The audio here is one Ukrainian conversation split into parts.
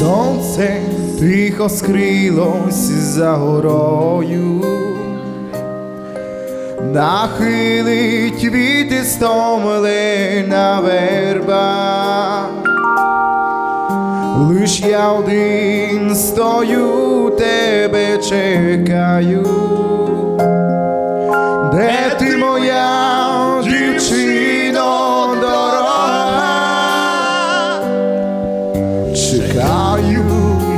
сонце тихо скрилось за горою, нахилить віти стомлена верба, лиш я один стою, тебе чекаю.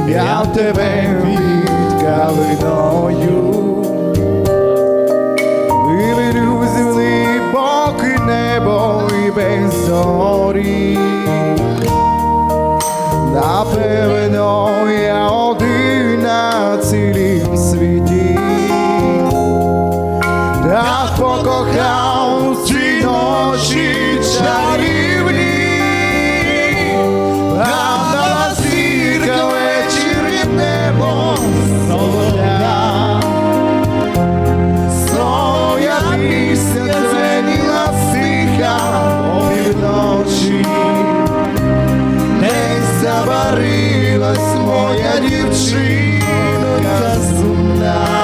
я в тебе від калиною, вилилю і без зорі. Напевно я один на цілім світі, так покохав. Ось моя дівчинка сумна.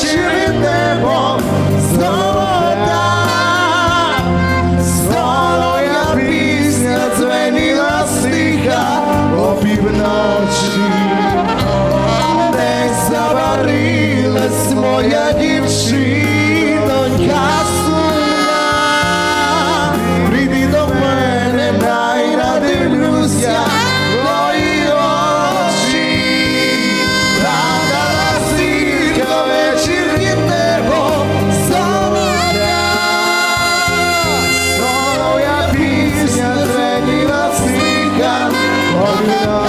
cheering. Hallelujah.